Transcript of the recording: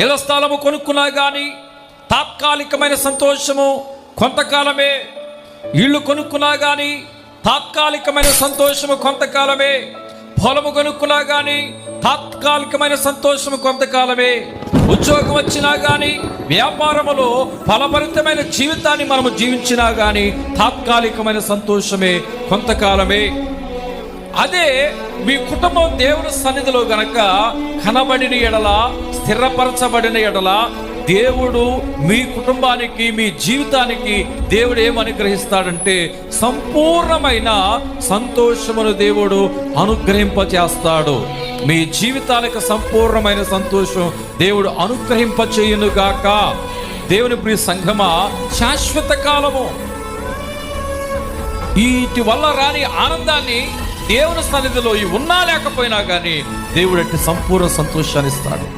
ఇళ్ళ స్థలము కొనుక్కున్నా కానీ తాత్కాలికమైన సంతోషము కొంతకాలమే. ఇల్లు కొనుక్కున్నా కానీ తాత్కాలికమైన సంతోషము కొంతకాలమే. పొలము కొనుక్కున్నా కానీ తాత్కాలికమైన సంతోషము కొంతకాలమే. ఉద్యోగం వచ్చినా కానీ వ్యాపారములో ఫలభరితమైన జీవితాన్ని మనము జీవించినా కానీ తాత్కాలికమైన సంతోషమే కొంతకాలమే. అదే మీ కుటుంబం దేవుని సన్నిధిలో గనక కనబడిన ఎడల స్థిరపరచబడిన ఎడల దేవుడు మీ కుటుంబానికి మీ జీవితానికి దేవుడు ఏం అనుగ్రహిస్తాడంటే సంపూర్ణమైన సంతోషమును దేవుడు అనుగ్రహింపచేస్తాడు. మీ జీవితానికి సంపూర్ణమైన సంతోషం దేవుడు అనుగ్రహింపచేయునుగాక. దేవుని ప్రియ సంఘమా శాశ్వత కాలము. వీటి వల్ల రాని ఆనందాన్ని దేవుని సన్నిధిలో ఉన్నా లేకపోయినా కానీ దేవుడు అట్టి సంపూర్ణ సంతోషాన్ని ఇస్తాడు.